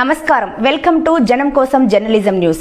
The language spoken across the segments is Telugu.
నమస్కారం. వెల్కమ్ టు జనం కోసం జర్నలిజం న్యూస్.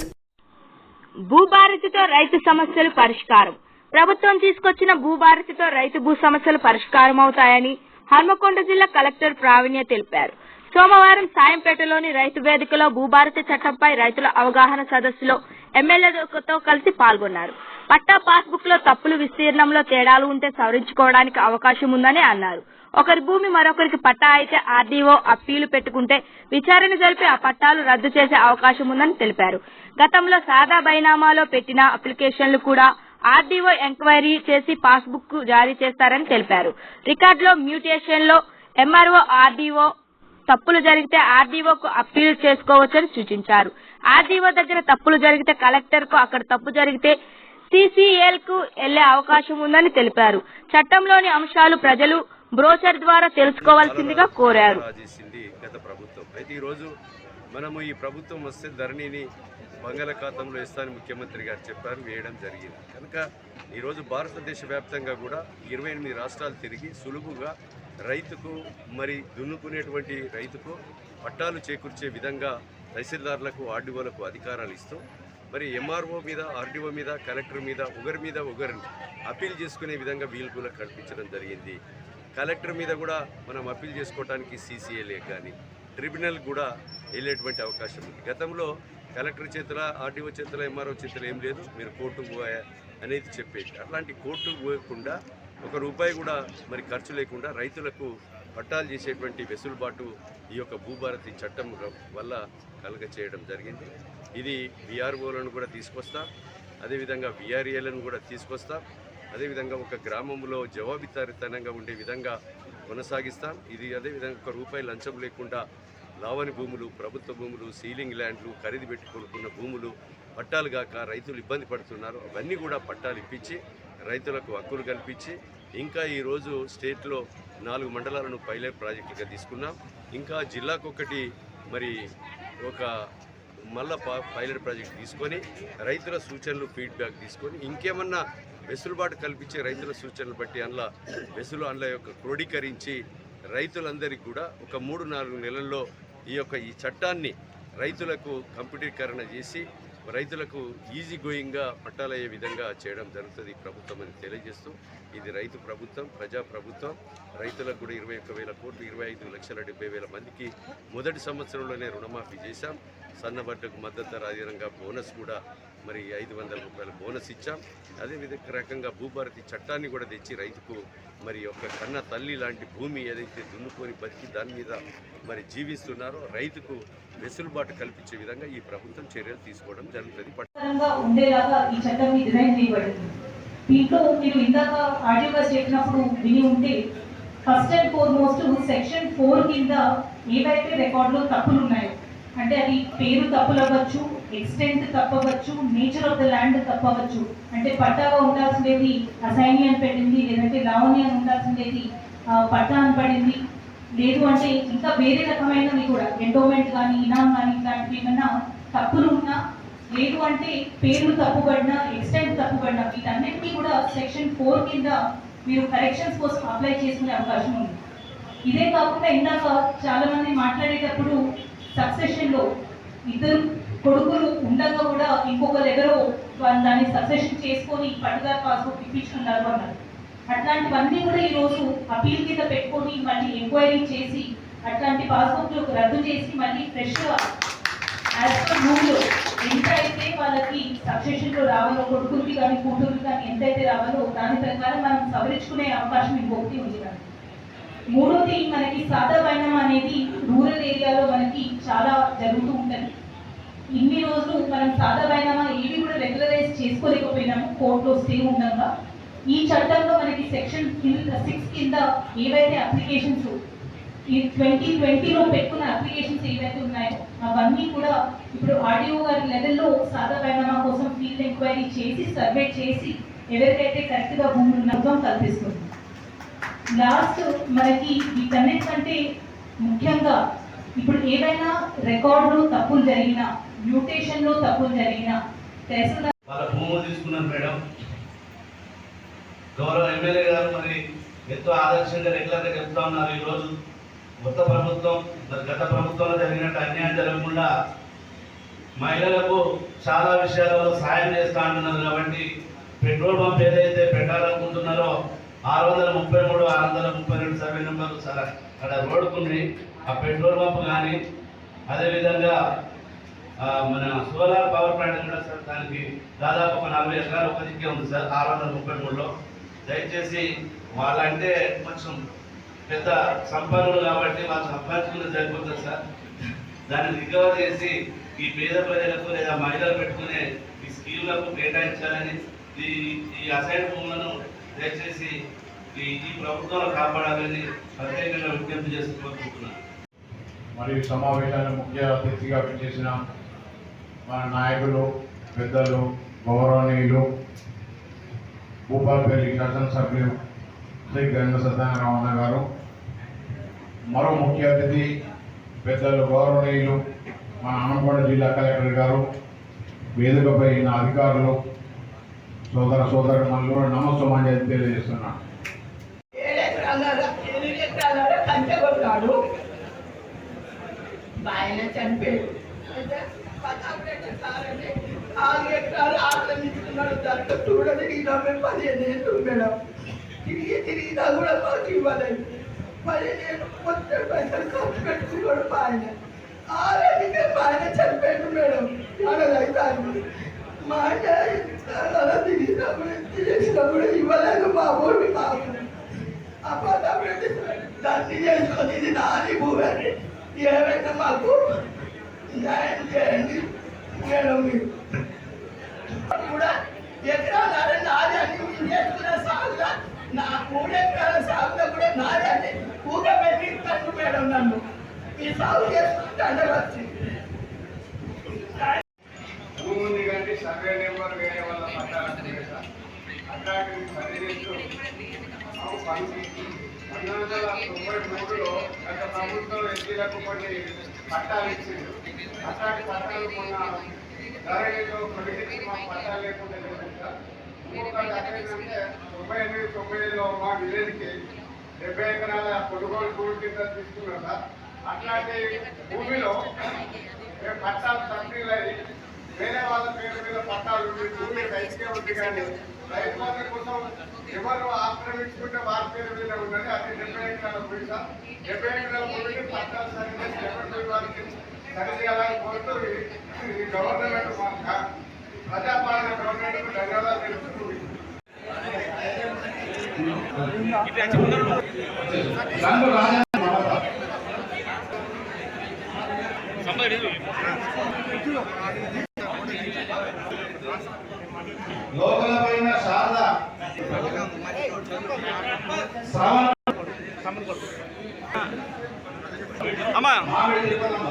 భూభారతితో రైతు సమస్యలు పరిష్కారం. ప్రభుత్వం తీసుకొచ్చిన భూభారతితో రైతు భూ సమస్యలు పరిష్కారం అవుతాయని హన్మకొండ జిల్లా కలెక్టర్ ప్రావీణ్య తెలిపారు. సోమవారం సాయంపేటలోని రైతు వేదికలో భూభారతి చట్టంపై రైతుల అవగాహన సదస్సులో ఎమ్మెల్యేతో కలిసి పాల్గొన్నారు. పట్టా పాస్బుక్లో తప్పులు విస్తీర్ణంలో తేడాలు ఉంటే సవరించుకోవడానికి అవకాశం ఉందని అన్నారు. ఒకరి భూమి మరొకరికి పట్టా అయితే ఆర్డీఓ అప్పీలు పెట్టుకుంటే విచారణ జరిపి ఆ పట్టాలు రద్దు చేసే అవకాశం ఉందని తెలిపారు. గతంలో సాదా బైనామాలో పెట్టిన అప్లికేషన్లు కూడా ఆర్డీఓ ఎంక్వైరీ చేసి పాస్బుక్ జారీ చేస్తారని తెలిపారు. రికార్డులో మ్యూటేషన్లో ఎంఆర్ఓ ఆర్డీఓ తప్పులు జరిగితే ఆర్డీఓకు అప్పీల్ చేసుకోవచ్చని సూచించారు. ఆర్డీఓ దగ్గర తప్పులు జరిగితే కలెక్టర్కు అక్కడ తప్పు జరిగితే సీసీఎల్కు వెళ్ళే అవకాశం ఉందని తెలిపారు. చట్టంలోని అంశాలు ప్రజలు బ్రోచర్ ద్వారా తెలుసుకోవాల్సిందిగా కోరారు. గత ప్రభుత్వం. అయితే ఈరోజు మనము ఈ ప్రభుత్వం వస్తే ధరణిని బంగాళాఖాతంలో ఇస్తానని ముఖ్యమంత్రి గారు చెప్పారు వేయడం జరిగింది. కనుక ఈరోజు భారతదేశ వ్యాప్తంగా కూడా ఇరవై ఎనిమిది రాష్ట్రాలు తిరిగి సులువుగా రైతుకు మరి దున్నుకునేటువంటి రైతుకు పట్టాలు చేకూర్చే విధంగా తహసీల్దార్లకు ఆర్డీఓలకు అధికారాలు ఇస్తూ మరి ఎంఆర్ఓ మీద ఆర్డీఓ మీద కలెక్టర్ మీద ఒకరి మీద ఒకరిని అప్పీల్ చేసుకునే విధంగా వీలు కూడా కల్పించడం జరిగింది. కలెక్టర్ మీద కూడా మనం అప్పీల్ చేసుకోవడానికి సీసీఏలే కానీ ట్రిబ్యునల్ కూడా వెళ్ళేటువంటి అవకాశం ఉంది. గతంలో కలెక్టర్ చేతుల ఆర్డీఓ చేతుల ఎంఆర్ఓ చేతుల ఏం లేదు మీరు కోర్టుకు పోయా అనేది చెప్పేది. అట్లాంటి కోర్టుకు పోయకుండా ఒక రూపాయి కూడా మరి ఖర్చు లేకుండా రైతులకు పట్టాలు చేసేటువంటి వెసులుబాటు ఈ యొక్క భూభారతి చట్టం వల్ల కలగ చేయడం జరిగింది. ఇది విఆర్ఓలను కూడా తీసుకొస్తా అదేవిధంగా విఆర్ఏలను కూడా తీసుకొస్తా అదేవిధంగా ఒక గ్రామంలో జవాబితారితనంగా ఉండే విధంగా కొనసాగిస్తాం. ఇది అదేవిధంగా ఒక రూపాయి లంచం లేకుండా లావణి భూములు ప్రభుత్వ భూములు సీలింగ్ ల్యాండ్లు ఖరీదు పెట్టి కొనుక్కున్న భూములు పట్టాలు కాక రైతులు ఇబ్బంది పడుతున్నారు. అవన్నీ కూడా పట్టాలు ఇప్పించి రైతులకు హక్కులు కల్పించి ఇంకా ఈరోజు స్టేట్లో నాలుగు మండలాలను పైలట్ ప్రాజెక్టుగా తీసుకున్నాం. ఇంకా జిల్లాకొకటి మరి ఒక మళ్ళా పైలట్ ప్రాజెక్ట్ తీసుకొని రైతుల సూచనలు ఫీడ్బ్యాక్ తీసుకొని ఇంకేమన్నా వెసులుబాటు కల్పించే రైతుల సూచనలు బట్టి అందులో వెసులు అందులో యొక్క క్రోడీకరించి రైతులందరికీ కూడా ఒక మూడు నాలుగు నెలల్లో ఈ యొక్క ఈ చట్టాన్ని రైతులకు కంప్యూటీకరణ చేసి రైతులకు ఈజీ గోయింగ్గా పట్టాలయ్యే విధంగా చేయడం జరుగుతుంది ప్రభుత్వం అని తెలియజేస్తూ ఇది రైతు ప్రభుత్వం ప్రజా ప్రభుత్వం. రైతులకు కూడా ఇరవై ఒక్క వేల కోట్లు ఇరవై ఐదు లక్షల డెబ్బై వేల మందికి మొదటి సంవత్సరంలోనే రుణమాఫీ చేశాం. సన్నబడ్డకు మద్దతు ధర బోనస్ కూడా మరి ఐదు వందల రూపాయల బోనస్ ఇచ్చాం. అదేవిధంగా రకంగా భూభారతి చట్టాన్ని కూడా తెచ్చి రైతుకు మరి ఒక కన్న తల్లి లాంటి భూమి ఏదైతే దున్నుకొని బతికి దాని మీద మరి జీవిస్తున్నారో రైతుకు వెసులుబాటు కల్పించే విధంగా ఈ ప్రభుత్వం చర్యలు తీసుకోవడం జరుగుతుంది. ఉండేలాగా ఈ చట్టం డిజైన్ చేయబడింది. దీంట్లో మీరు ఇందాక ఆడియోగా చెప్పినప్పుడు విని ఉంటే first and foremost section four కింద ఏవైతే రికార్డులో తప్పులు ఉన్నాయో అంటే అది పేరు తప్పులవ్వచ్చు ఎక్స్టెంట్ తప్పవచ్చు నేచర్ ఆఫ్ ద ల్యాండ్ తప్పవచ్చు. అంటే పట్టాగా ఉండాల్సిందేది అసైని అని పెట్టింది లేదంటే లావణి అని ఉండాల్సిందేది పట్టా అని పడింది. లేదు అంటే ఇంకా వేరే రకమైనవి కూడా. ఎండోమెంట్ కానీ ఇనాం కానీ ఇలాంటివి ఏమన్నా తప్పులు ఉన్నా లేదు అంటే పేర్లు తప్పుబడినా ఎక్స్టెంట్ తప్పుబడినా వీటన్నింటినీ కూడా సెక్షన్ ఫోర్ కింద మీరు కరెక్షన్స్ కోసం అప్లై చేసుకునే అవకాశం ఉంది. ఇదే కాకుండా ఇందాక చాలా మంది మాట్లాడేటప్పుడు సక్సెషన్లో ఇద్దరు కొడుకులు ఉండగా కూడా ఇంకొకరు ఎవరో దాన్ని సక్సెషన్ చేసుకొని పట్టుదల పాస్బుక్ ఇప్పించుకున్నారు అన్నారు. అట్లాంటివన్నీ కూడా ఈ రోజు అపీల్ కింద పెట్టుకొని మళ్ళీ ఎంక్వైరీ చేసి అట్లాంటి పాస్బుక్ రద్దు చేసి మళ్ళీ ఫ్రెష్ యాజ్ పర్ రూల్ ఎంత అయితే వాళ్ళకి సక్సెషన్లో రావాలో కొడుకులకి కానీ కూతురుకి కానీ ఎంతైతే రావాలో దాని ప్రకారం మనం సవరించుకునే అవకాశం ఇంకొకటి ఉంది కానీ మూడోది మనకి సాదా వైనం అనేది రూరల్ ఏరియాలో మనకి చాలా జరుగుతూ ఉంటుంది. ఇన్ని రోజులు మనం సాదా వైనామా ఏవి కూడా రెగ్యులరైజ్ చేసుకోలేకపోయినాము కోర్టులో స్టే ఉండగా. ఈ చట్టంలో మనకి సెక్షన్ కింద సిక్స్ కింద ఏవైతే అప్లికేషన్స్ ఈ ట్వంటీ ట్వంటీలో పెట్టుకున్న అప్లికేషన్స్ ఏవైతే ఉన్నాయో అవన్నీ కూడా ఇప్పుడు ఆడియో గారి లెవెల్లో సాదా వైనామా కోసం ఫీల్డ్ ఎంక్వైరీ చేసి సర్వే చేసి ఎవరికైతే కరెక్ట్గా భూములు ఉన్నదో కల్పిస్తుంది. లాస్ట్ మనకి వీటన్నిటికంటే ముఖ్యంగా ఇప్పుడు ఏవైనా రికార్డులు తప్పులు జరిగినా మ్యూటేషన్లో తప్పులు జరిగినా తహసీల్దార్ వాళ్ళ భూములు తీసుకున్నారు మేడం. గౌరవ ఎమ్మెల్యే గారు మరి ఎంతో ఆదర్శంగా రెగ్యులర్గా చెప్తా ఉన్నారు ఈరోజు. కొత్త ప్రభుత్వం మరి గత ప్రభుత్వంలో జరిగినట్టు అన్యాయం జరగకుండా మహిళలకు చాలా విషయాలలో సహాయం చేస్తా అంటున్నారు కాబట్టి పెట్రోల్ పంప్ ఏదైతే పెట్టాలనుకుంటున్నారో ఆరు వందల ముప్పై మూడు ఆరు వందల ముప్పై రెండు సర్వే నెంబర్ సరే అక్కడ రోడ్డుకుంది ఆ పెట్రోల్ పంప్ కానీ అదేవిధంగా మన సోలార్ పవర్ ప్లాంట్ కూడా సార్ దానికి దాదాపు ఒక నలభై ఎకరాలు ఒక దిక్కే ఉంది సార్ ఆరు వందల ముప్పై మూడులో. దయచేసి వాళ్ళంటే కొంచెం పెద్ద సంపన్నులు కాబట్టి వాళ్ళు సంపాదించుకున్నది సరిపోతుంది సార్. దాన్ని రికవర్ చేసి ఈ పేద ప్రజలకు లేదా మహిళలు పెట్టుకునే ఈ స్కీమ్లకు కేటాయించాలని ఈ ఈ అసైన్ భూములను దయచేసి ఈ ప్రభుత్వాలు కాపాడాలని ప్రత్యేకంగా విజ్ఞప్తి చేసుకోవాలనుకుంటున్నాను కోరుకుంటున్నాను మరియు సమావేశాన్ని ముఖ్య అతిథిగా చేసిన మన నాయకులు పెద్దలు గౌరవనీయులు భూపాలపల్లి శాసనసభ్యులు శ్రీ గంగ సత్యనారాయణ గారు మరో ముఖ్య అతిథి పెద్దలు గౌరవనీయులు మన అనంతపుర జిల్లా కలెక్టర్ గారు వేదికపై నా అధికారులు సోదర సోదర మనులు నమస్సమాంజలి తెలియజేస్తున్నాను ఏడెకరాల ఎనిమిది ఆయన చనిపోయాడు. ఆరు ఎకరాలు ఆక్రమించుకున్నాడు. దాంట్లో పదిహేను ఏళ్ళు మేడం. తిరిగి తిరిగినా కూడా మాకు ఇవ్వలేదు. మరి నేను మొత్తం పైసలు ఖర్చు పెట్టుకున్నాడు మా ఆయన ఆరోగ్యంగా మా ఆయన చనిపోయాడు మేడం. మనదైతే మా ఆయన అలా తిరిగినప్పుడు ఎంత చేసినప్పుడు ఇవ్వలేదు మా ఊరి మాకు అపార్థమెంట్ దాన్ని చేసుకొని ఇది నాని భూమి ఏమైనా మాకు న్యాయం చేయండి మేడం మీరు కూడా ఎకరాలు నాది అని మీరు చేసుకున్న సాగుగా నా మూడు ఎకరాల సాగుగా కూడా నాది అని ఊగబెట్టి ఇస్తాను మేడం నన్ను ఈ సాగు చేసుకుంటే వచ్చింది భూమి ఉంది కానీ సర్వే నెంబర్ వేరే వాళ్ళ పట్టాలి అట్లాంటివి సరి పంతొమ్మిది వందల తొంభై మూడులో గత ప్రభుత్వం ఎస్సీలకు కొన్ని పట్టాలు ఇచ్చింది అట్లాంటి పట్టాలు పట్టాలు లేకుండా ఇంకొకటి అదేంటంటే తొంభై ఎనిమిది తొంభై ఏడులో మా విలేజ్కి డెబ్బై ఎకరాల కొనుగోలు భూమి కింద తీసుకున్నారు? సార్ అట్లాంటి భూమిలో మేము పట్టాలు సబ్సిడీలు వేరే వాళ్ళ పేరు మీద పట్టాలు రైతుకే ఉంది కానీ రైతు కోసం ఎవరు ఆక్రమించుకుంటే వారి పేరు మీద ఉన్నది అది డెబ్బై ఎకరాల భూమి సార్. డెబ్బై ఎకరాల భూమిని పట్టాలు సరిగ్గా చేసి వారికి సరిచేయాలని కోరుతూ ఈ- గవర్నమెంట్ ప్రజాపాలన గవర్నమెంట్ ధన్యవాదాలు తెలుపుతుంది లోకల పైన శారద శ్రవణ మామిడి తిరుపతమ్మ.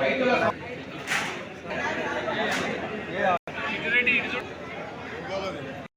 రైతుల